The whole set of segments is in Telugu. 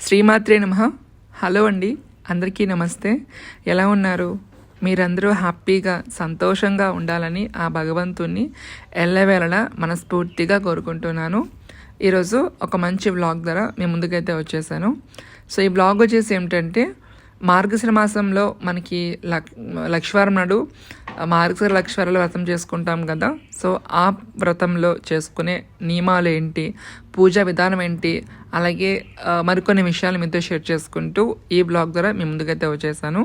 శ్రీమాత్రే నమ. హలో అండి. అందరికీ నమస్తే. ఎలా ఉన్నారు? మీరందరూ హ్యాపీగా సంతోషంగా ఉండాలని ఆ భగవంతుణ్ణి ఎల్లవేళలా మనస్ఫూర్తిగా కోరుకుంటున్నాను. ఈరోజు ఒక మంచి వ్లాగ్ ద్వారా మేము ముందుకైతే వచ్చేసాను. సో ఈ బ్లాగ్ వచ్చేసి ఏమిటంటే మార్గశిర మాసంలో మనకి లక్ లక్ష్వారం నాడు మార్గశిర లక్ష్వారాలు వ్రతం చేసుకుంటాం కదా. సో ఆ వ్రతంలో చేసుకునే నియమాలు ఏంటి? పూజా విధానం ఏంటి? అలాగే మరికొన్ని విషయాలు మీతో షేర్ చేసుకుంటూ ఈ బ్లాగ్ ద్వారా మీ ముందుకైతే వచ్చేసాను.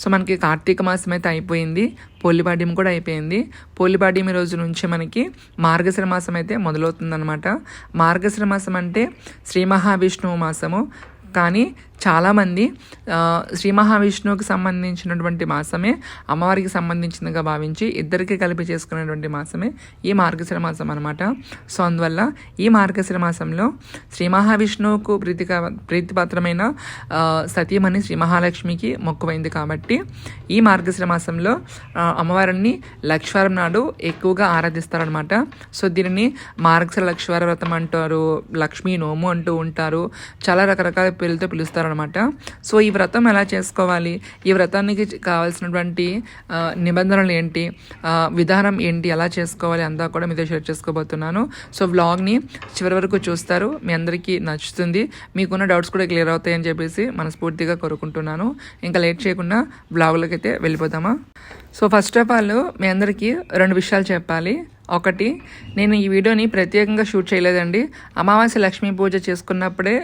సో మనకి కార్తీక మాసం అయితే అయిపోయింది. పోలిబాడ్యం కూడా అయిపోయింది. పోలిపాడ్యం రోజు నుంచి మనకి మార్గశిర మాసం అయితే మొదలవుతుందన్నమాట. మార్గశిర మాసం అంటే శ్రీ మహావిష్ణువు మాసము. కానీ చాలామంది శ్రీ మహావిష్ణువుకి సంబంధించినటువంటి మాసమే అమ్మవారికి సంబంధించిందిగా భావించి ఇద్దరికి కలిపి చేసుకునేటువంటి మాసమే ఈ మార్గశిర మాసం అనమాట సో అందువల్ల ఈ మార్గశిర మాసంలో శ్రీ మహావిష్ణువుకు ప్రీతిక ప్రీతిపాత్రమైన సతీమణి శ్రీ మహాలక్ష్మికి మొక్కువైంది కాబట్టి ఈ మార్గశిర మాసంలో అమ్మవారిని లక్ష్వారం నాడు ఎక్కువగా ఆరాధిస్తారనమాట సో దీనిని మార్గశిర లక్ష్వార వ్రతం అంటారు లక్ష్మీ నోము అంటూ ఉంటారు చాలా రకరకాల పేర్లతో పిలుస్తారు అనమాట సో ఈ వ్రతం ఎలా చేసుకోవాలి? ఈ వ్రతానికి కావాల్సినటువంటి నిబంధనలు ఏంటి? విధానం ఏంటి? ఎలా చేసుకోవాలి? అంతా కూడా మీతో షేర్ చేసుకోబోతున్నాను. సో వ్లాగ్ని చివరి వరకు చూస్తారు. మీ అందరికీ నచ్చుతుంది. మీకున్న డౌట్స్ కూడా క్లియర్ అవుతాయని చెప్పేసి మనస్ఫూర్తిగా కోరుకుంటున్నాను. ఇంకా లేట్ చేయకుండా బ్లాగులకైతే అయితే సో ఫస్ట్ ఆఫ్ ఆల్ మీ అందరికీ రెండు విషయాలు చెప్పాలి. ఒకటి. నేను ఈ వీడియోని ప్రత్యేకంగా షూట్ చేయలేదండి. అమావాస్య లక్ష్మీ పూజ చేసుకున్నప్పుడే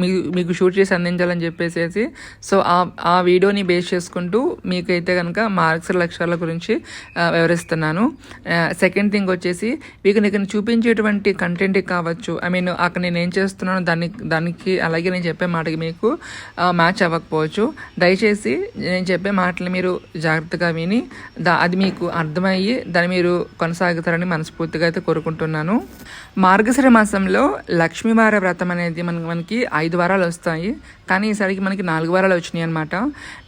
మీ మీకు షూట్ చేసి అందించాలని చెప్పేసి సో ఆ ఆ వీడియోని బేస్ చేసుకుంటూ మీకైతే కనుక మార్క్స్ లక్ష్యాల గురించి వివరిస్తున్నాను. సెకండ్ థింగ్ వచ్చేసి మీకు నేను చూపించేటువంటి కంటెంట్ కావచ్చు ఐ మీన్ అక్కడ నేను ఏం చేస్తున్నానో దానికి దానికి అలాగే నేను చెప్పే మాటకి మీకు మ్యాచ్ అవ్వకపోవచ్చు. దయచేసి నేను చెప్పే మాటలు మీరు జాగ్రత్తగా విని దా అది మీకు అర్థమయ్యి దాన్ని మీరు కొనసాగుతారని మనస్ఫూర్తిగా అయితే కోరుకుంటున్నాను. మార్గశిర మాసంలో లక్ష్మీవార వ్రతం అనేది మనకి మనకి ఐదు వారాలు వస్తాయి. కానీ ఈసారికి మనకి నాలుగు వారాలు వచ్చినాయి అనమాట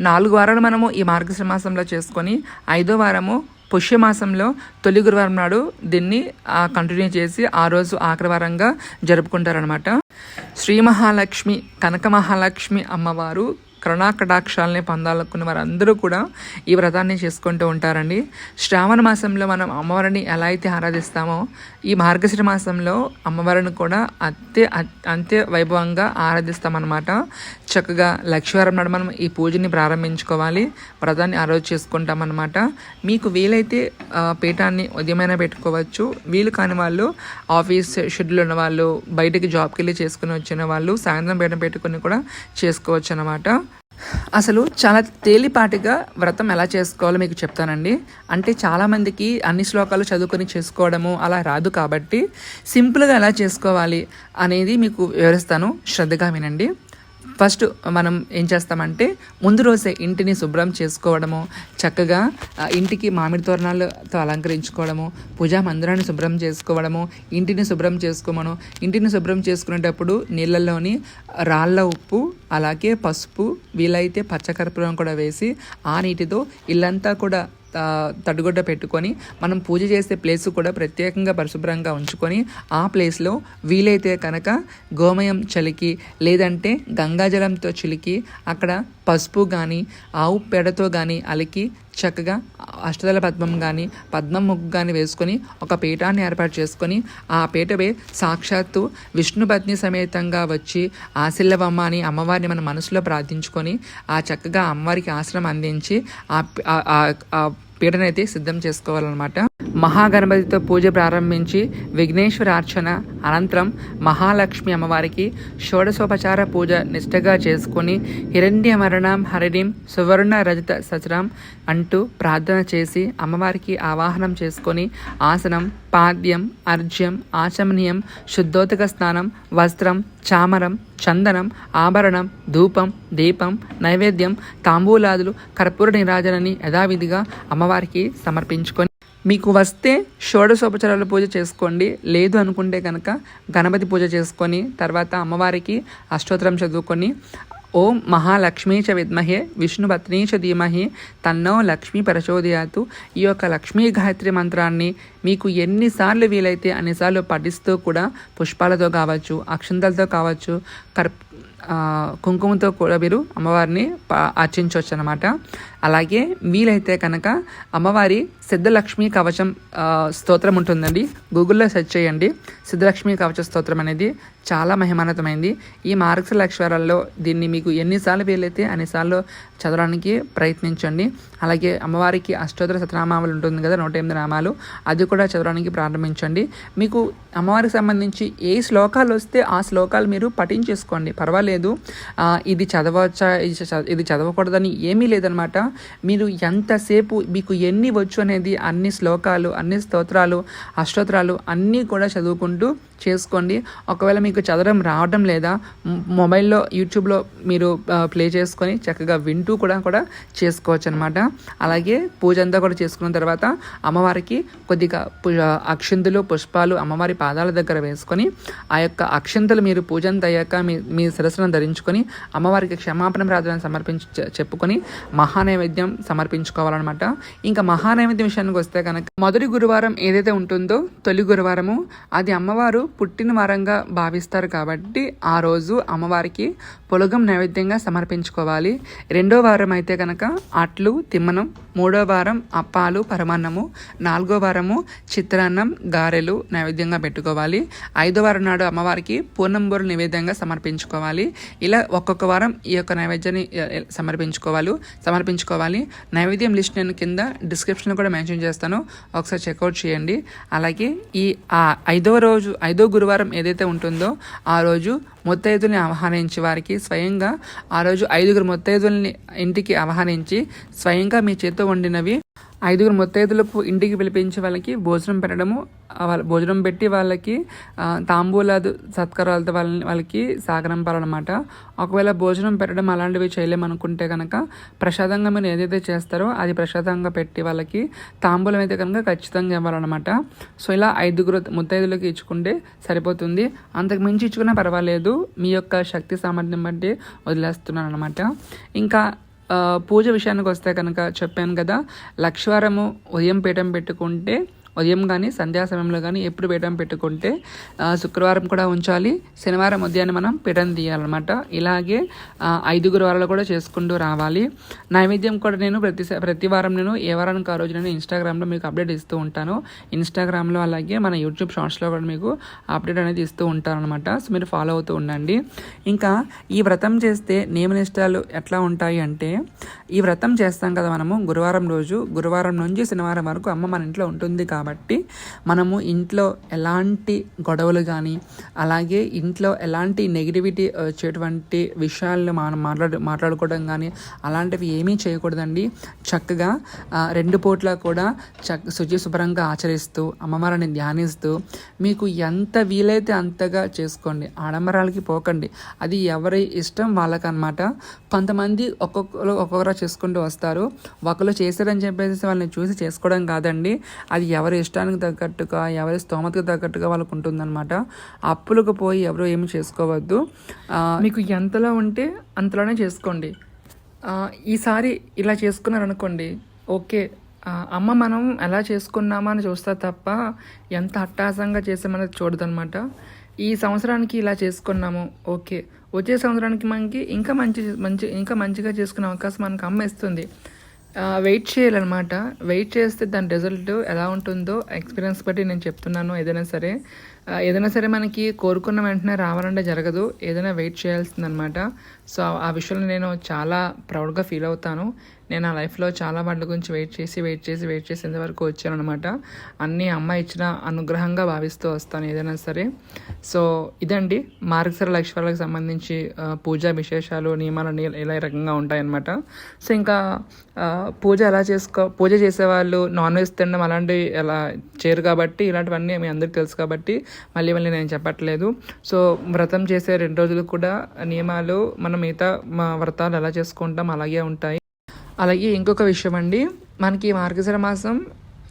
నాలుగు వారాలు మనము ఈ మార్గశిర మాసంలో చేసుకొని ఐదో వారము పుష్యమాసంలో తొలి గురువారం నాడు దీన్ని కంటిన్యూ చేసి ఆ రోజు ఆఖరి వారంగా జరుపుకుంటారనమాట శ్రీ మహాలక్ష్మి కనక మహాలక్ష్మి అమ్మవారు కరుణాకటాక్షాలని పొందాలనుకున్న వారందరూ కూడా ఈ వ్రతాన్ని చేసుకుంటూ ఉంటారండి. శ్రావణ మాసంలో మనం అమ్మవారిని ఎలా అయితే ఆరాధిస్తామో ఈ మార్గశిర మాసంలో అమ్మవారిని కూడా అంతే అంతే వైభవంగా ఆరాధిస్తామన్నమాట. చక్కగా లక్ష్మీవారం నాడు మనం ఈ పూజని ప్రారంభించుకోవాలి వ్రతాన్ని ఆ రోజు చేసుకుంటామన్నమాట. మీకు వీలైతే పీఠాన్ని ఉదయమైనా పెట్టుకోవచ్చు. వీలు కాని వాళ్ళు ఆఫీస్ షెడ్యూల్ ఉన్న వాళ్ళు బయటకి జాబ్కి వెళ్ళి చేసుకుని వచ్చిన వాళ్ళు సాయంత్రం పీఠం పెట్టుకుని కూడా చేసుకోవచ్చు అనమాట అసలు చాలా తేలిపాటిగా వ్రతం ఎలా చేసుకోవాలో మీకు చెప్తానండి. అంటే చాలామందికి అన్ని శ్లోకాలు చదువుకొని చేసుకోవడము అలా రాదు కాబట్టి సింపుల్గా ఎలా చేసుకోవాలి అనేది మీకు వివరిస్తాను. శ్రద్ధగా వినండి. ఫస్ట్ మనం ఏం చేస్తామంటే ముందు రోజే ఇంటిని శుభ్రం చేసుకోవడము చక్కగా ఇంటికి మామిడి తోరణాలతో అలంకరించుకోవడము పూజా మందిరాన్ని శుభ్రం చేసుకోవడము ఇంటిని శుభ్రం చేసుకోమను. ఇంటిని శుభ్రం చేసుకునేటప్పుడు నీళ్ళల్లోని రాళ్ళ ఉప్పు అలాగే పసుపు వీలైతే పచ్చకర్పూరం కూడా వేసి ఆ నీటితో ఇల్లంతా కూడా తడిగుడ్డ పెట్టుకొని మనం పూజ చేసే ప్లేస్ కూడా ప్రత్యేకంగా పరిశుభ్రంగా ఉంచుకొని ఆ ప్లేస్లో వీలైతే కనుక గోమయం చలికి లేదంటే గంగాజలంతో చిలికి అక్కడ పసుపు కానీ ఆవు పేడతో కానీ అలికి చక్కగా అష్టదళ పద్మం కానీ పద్మం ముగ్గు కానీ వేసుకొని ఒక పీఠాన్ని ఏర్పాటు చేసుకొని ఆ పీఠపై సాక్షాత్తు విష్ణుపత్ని సమేతంగా వచ్చి ఆశిల్లవమ్మ అని అమ్మవారిని మన మనసులో ప్రార్థించుకొని ఆ చక్కగా అమ్మవారికి ఆశ్రమం అందించి ఆ పి- ఆ- ఆ పీటనైతే సిద్ధం చేసుకోవాలన్నమాట. మహాగణపతితో పూజ ప్రారంభించి విఘ్నేశ్వర అర్చన అనంతరం మహాలక్ష్మి అమ్మవారికి షోడశోపచార పూజ నిష్ఠగా చేసుకొని హిరణ్య మరణం హరిణిం సువర్ణ రజత సచరం అంటూ ప్రార్థన చేసి అమ్మవారికి ఆవాహనం చేసుకొని ఆసనం పాద్యం అర్జ్యం ఆచమనీయం శుద్ధోతక స్నానం వస్త్రం చామరం చందనం ఆభరణం ధూపం దీపం నైవేద్యం తాంబూలాదులు కర్పూర నిరాజనని యథావిధిగా అమ్మవారికి సమర్పించుకొని మీకు వస్తే షోడశోపచారాల పూజ చేసుకోండి. లేదు అనుకుంటే కనుక గణపతి పూజ చేసుకొని తర్వాత అమ్మవారికి అష్టోత్తరం చదువుకొని ఓం మహాలక్ష్మీ చ విద్మహే విష్ణుపత్ని చ ధీమహి తన్నో లక్ష్మీ ప్రచోదయాతు ఈ యొక్క లక్ష్మీ గాయత్రి మంత్రాన్ని మీకు ఎన్నిసార్లు వీలైతే అన్నిసార్లు పఠిస్తూ కూడా పుష్పాలతో కావచ్చు అక్షంతలతో కావచ్చు కర్ కుంకుమతో కూడా మీరు అమ్మవారిని అర్చించవచ్చు అనమాట అలాగే వీలైతే కనుక అమ్మవారి సిద్ధలక్ష్మి కవచం స్తోత్రం ఉంటుందండి. గూగుల్లో సెర్చ్ చేయండి. సిద్ధలక్ష్మి కవచ స్తోత్రం అనేది చాలా మహిమానతమైంది ఈ మార్గశ లక్ష్వరాల్లో దీన్ని మీకు ఎన్నిసార్లు వీలైతే అన్నిసార్లు చదవడానికి ప్రయత్నించండి. అలాగే అమ్మవారికి అష్టోత్తర సతనామాలు ఉంటుంది కదా నూట ఎనిమిది నామాలు. అది కూడా చదవడానికి ప్రారంభించండి. మీకు అమ్మవారికి సంబంధించి ఏ శ్లోకాలు వస్తే ఆ శ్లోకాలు మీరు పఠించేసుకోండి. పర్వాలేదు. ఇది చదవచ్చా ఇది చ- ఇది చదవకూడదని ఏమీ లేదనమాట మీరు ఎంతసేపు మీకు ఎన్ని వచ్చు అనేది అన్ని శ్లోకాలు అన్ని స్తోత్రాలు అష్టోత్రాలు అన్నీ కూడా చదువుకుంటూ చేసుకోండి. ఒకవేళ మీకు చదవడం రావడం లేదా మొబైల్లో యూట్యూబ్లో మీరు ప్లే చేసుకొని చక్కగా వింటూ కూడా కూడా చేసుకోవచ్చు అనమాట అలాగే పూజ అంతా కూడా చేసుకున్న తర్వాత అమ్మవారికి కొద్దిగా పు- అక్షింతలు పుష్పాలు అమ్మవారి పాదాల దగ్గర వేసుకొని ఆ యొక్క అక్షింతలు మీరు పూజ అంతా అయ్యాక మీ మీ శిరస్సును ధరించుకొని అమ్మవారికి క్షమాపణ ప్రార్థన సమర్పించి చెప్పుకొని మహానైవేద్యం సమర్పించుకోవాలన్నమాట ఇంకా మహానైవేద్యం విషయానికి వస్తే కనుక మొదటి గురువారం ఏదైతే ఉంటుందో తొలి గురువారము అది అమ్మవారు పుట్టిన వరంగా భావిస్తారు కాబట్టి ఆ రోజు అమ్మవారికి పొలగం నైవేద్యంగా సమర్పించుకోవాలి. రెండో వారం అయితే కనుక అట్లు తిమ్మనం మూడో వారం అప్పాలు పరమాన్నము నాలుగో వారము చిత్రాన్నం గారెలు నైవేద్యంగా పెట్టుకోవాలి. ఐదో వారం నాడు అమ్మవారికి పూర్ణంబూరు నివేద్యంగా సమర్పించుకోవాలి. ఇలా ఒక్కొక్క వారం ఈ యొక్క నైవేద్యాన్ని సమర్పించుకోవాలి సమర్పించుకోవాలి. నైవేద్యం లిస్ట్ నేను కింద డిస్క్రిప్షన్లో కూడా మెన్షన్ చేస్తాను. ఒకసారి చెక్అవుట్ చేయండి. అలాగే ఈ ఆ ఐదవ రోజు ఐదో గురువారం ఏదైతే ఉంటుందో ఆ రోజు ముత్తైదుల్ని ఆహ్వానించి వారికి స్వయంగా ఆ రోజు ఐదుగురు ముత్తైదుల్ని ఇంటికి ఆహ్వానించి స్వయంగా మీ చేతితో వండినవి ఐదుగురు ముత్తైదులకు ఇంటికి పిలిపించి వాళ్ళకి భోజనం పెట్టడము వాళ్ళ భోజనం పెట్టి వాళ్ళకి తాంబూలాదు సత్కారాలతో వాళ్ళని వాళ్ళకి సాగనంపాలన్నమాట ఒకవేళ భోజనం పెట్టడం అలాంటివి చేయలేమనుకుంటే కనుక ప్రసాదంగా మీరు ఏదైతే చేస్తారో అది ప్రసాదంగా పెట్టి వాళ్ళకి తాంబూలం అయితే కనుక ఖచ్చితంగా ఇవ్వాలన్నమాట. సో ఇలా ఐదుగురు ముత్తైదులకు ఇచ్చుకుంటే సరిపోతుంది. అంతకు మించి ఇచ్చుకున్నా పర్వాలేదు. మీ యొక్క శక్తి సామర్థ్యం బట్టి వదిలేస్తున్నాను అనమాట ఇంకా పూజ విషయానికి వస్తే కనుక చెప్పాను కదా లక్ష్వారము ఉదయం పీఠం పెట్టుకుంటే ఉదయం కానీ సంధ్యా సమయంలో కానీ ఎప్పుడు పీఠం పెట్టుకుంటే శుక్రవారం కూడా ఉంచాలి. శనివారం ఉదయాన్నే మనం పీఠం తీయాలన్నమాట. ఇలాగే ఐదుగురు వారాలు కూడా చేసుకుంటూ రావాలి. నైవేద్యం కూడా నేను ప్రతి ప్రతి వారం నేను ఏ వారానికి ఆ రోజు నేను ఇన్స్టాగ్రామ్లో మీకు అప్డేట్ ఇస్తూ ఉంటాను. ఇన్స్టాగ్రామ్లో అలాగే మన యూట్యూబ్ షార్ట్స్లో కూడా మీకు అప్డేట్ అనేది ఇస్తూ ఉంటాను అనమాట సో మీరు ఫాలో అవుతూ ఉండండి. ఇంకా ఈ వ్రతం చేస్తే నియమనిష్టాలు ఎట్లా ఉంటాయి అంటే ఈ వ్రతం చేస్తాం కదా మనము గురువారం రోజు. గురువారం నుంచి శనివారం వరకు అమ్మ మన ఇంట్లో ఉంటుంది కాబట్టి కాబట్టి మనము ఇంట్లో ఎలాంటి గొడవలు కానీ అలాగే ఇంట్లో ఎలాంటి నెగిటివిటీ వచ్చేటువంటి విషయాలను మనం మాట్లాడు మాట్లాడుకోవడం కానీ అలాంటివి ఏమీ చేయకూడదండి. చక్కగా రెండు పూట్ల కూడా చక్ శుచి శుభ్రంగా ఆచరిస్తూ అమ్మవారిని ధ్యానిస్తూ మీకు ఎంత వీలైతే అంతగా చేసుకోండి. ఆడంబరాలకి పోకండి. అది ఎవరి ఇష్టం వాళ్ళకనమాట కొంతమంది ఒక్కొక్కరు ఒక్కొక్కరు చేసుకుంటూ వస్తారు. ఒకరు చేశారని చెప్పేసి వాళ్ళని చూసి చేసుకోవడం కాదండి. అది ఎవరి ఇష్టానికి తగ్గట్టుగా ఎవరి స్తోమతకు తగ్గట్టుగా వాళ్ళకు ఉంటుందన్నమాట. అప్పులకు పోయి ఎవరు ఏమి చేసుకోవద్దు. మీకు ఎంతలో ఉంటే అంతలోనే చేసుకోండి. ఈసారి ఇలా చేసుకున్నారనుకోండి ఓకే అమ్మ మనం ఎలా చేసుకున్నామా అని చూస్తా తప్ప ఎంత అట్టాసంగా చేసామనేది చూడదనమాట ఈ సంవత్సరానికి ఇలా చేసుకున్నాము ఓకే. వచ్చే సంవత్సరానికి మనకి ఇంకా మంచి మంచి ఇంకా మంచిగా చేసుకునే అవకాశం మనకు అమ్మ ఇస్తుంది. వెయిట్ చేయాలన్నమాట. వెయిట్ చేస్తే దాని రిజల్ట్ ఎలా ఉంటుందో ఎక్స్పీరియన్స్ బట్టి నేను చెప్తున్నాను ఏదైనా సరే. ఏదైనా సరే మనకి కోరుకున్న వెంటనే రావాలంటే జరగదు. ఏదైనా వెయిట్ చేయాల్సిందనమాట సో ఆ విషయంలో నేను చాలా ప్రౌడ్గా ఫీల్ అవుతాను. నేను నా లైఫ్లో చాలా వాటి గురించి వెయిట్ చేసి వెయిట్ చేసి వెయిట్ చేసి ఇంతవరకు వచ్చాను అనమాట అన్నీ అమ్మ ఇచ్చిన అనుగ్రహంగా భావిస్తూ వస్తాను ఏదైనా సరే. సో ఇదండి మార్గసర లక్ష్యాలకు సంబంధించి పూజా విశేషాలు నియమాలు ఇలా ఈ రకంగా ఉంటాయన్నమాట. సో ఇంకా పూజ ఎలా చేసుకో పూజ చేసేవాళ్ళు నాన్ వెజ్ తినడం అలాంటివి ఎలా చేయరు కాబట్టి ఇలాంటివన్నీ మీ అందరికీ తెలుసు కాబట్టి మళ్ళీ మళ్ళీ నేను చెప్పట్లేదు. సో వ్రతం చేసే రెండు రోజులు కూడా నియమాలు మనం మిగతా మా వ్రతాలు ఎలా చేసుకుంటాం అలాగే ఉంటాయి. అలాగే ఇంకొక విషయం అండి మనకి మార్గశిర మాసం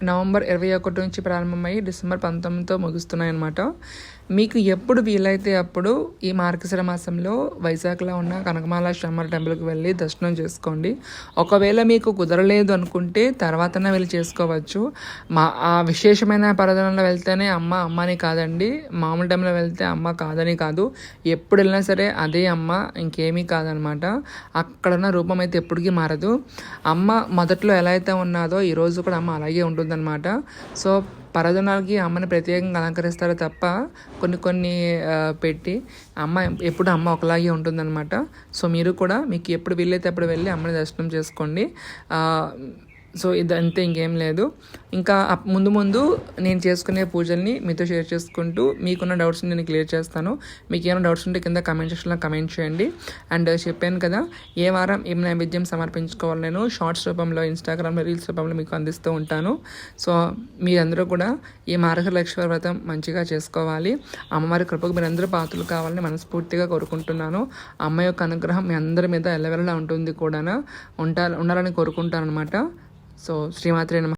నవంబర్ ఇరవై ఒకటి నుంచి ప్రారంభమై డిసెంబర్ పంతొమ్మిదితో ముగుస్తున్నాయి అనమాట మీకు ఎప్పుడు వీలైతే అప్పుడు ఈ మార్గశిర మాసంలో వైజాగ్లో ఉన్న కనకమాల శ్రమల టెంపుల్కి వెళ్ళి దర్శనం చేసుకోండి. ఒకవేళ మీకు కుదరలేదు అనుకుంటే తర్వాతనే వెళ్ళి చేసుకోవచ్చు. మా ఆ విశేషమైన పర్యటనలో వెళ్తేనే అమ్మ అమ్మని కాదండి మామూలు టైంలో వెళ్తే అమ్మ కాదని కాదు. ఎప్పుడు వెళ్ళినా సరే అదే అమ్మ ఇంకేమీ కాదనమాట. అక్కడున్న రూపం అయితే ఎప్పటికీ మారదు. అమ్మ మొదట్లో ఎలా అయితే ఉన్నదో ఈరోజు కూడా అమ్మ అలాగే ఉంటుందన్నమాట. సో పర్వదినాలకి అమ్మని ప్రత్యేకంగా అలంకరిస్తారు తప్ప కొన్ని కొన్ని పెట్టి అమ్మ ఎప్పుడు అమ్మ ఒకలాగే ఉంటుందన్నమాట. సో మీరు కూడా మీకు ఎప్పుడు వీలైతే అప్పుడు వెళ్ళి అమ్మని దర్శనం చేసుకోండి. సో ఇదంతే ఇంకేం లేదు. ఇంకా ముందు ముందు నేను చేసుకునే పూజల్ని మీతో షేర్ చేసుకుంటూ మీకున్న డౌట్స్ని నేను క్లియర్ చేస్తాను. మీకు ఏమైనా డౌట్స్ ఉంటే కింద కమెంట్ సెక్షన్లో కమెంట్ చేయండి. అండ్ చెప్పాను కదా ఏ వారం ఏం నైవేద్యం సమర్పించుకోవాలి నేను షార్ట్స్ రూపంలో ఇన్స్టాగ్రామ్లో రీల్స్ రూపంలో మీకు అందిస్తూ ఉంటాను. సో మీరందరూ కూడా ఈ మార్గలక్ష్మి వ్రతం మంచిగా చేసుకోవాలి. అమ్మవారి కృపకు మీరందరూ పాత్రలు కావాలని మనస్ఫూర్తిగా కోరుకుంటున్నాను. అమ్మ యొక్క అనుగ్రహం మీ అందరి మీద ఎల్లవెల్లా ఉంటుంది కూడా ఉంటా ఉండాలని కోరుకుంటాను అనమాట సో శ్రీమాత్రే నమ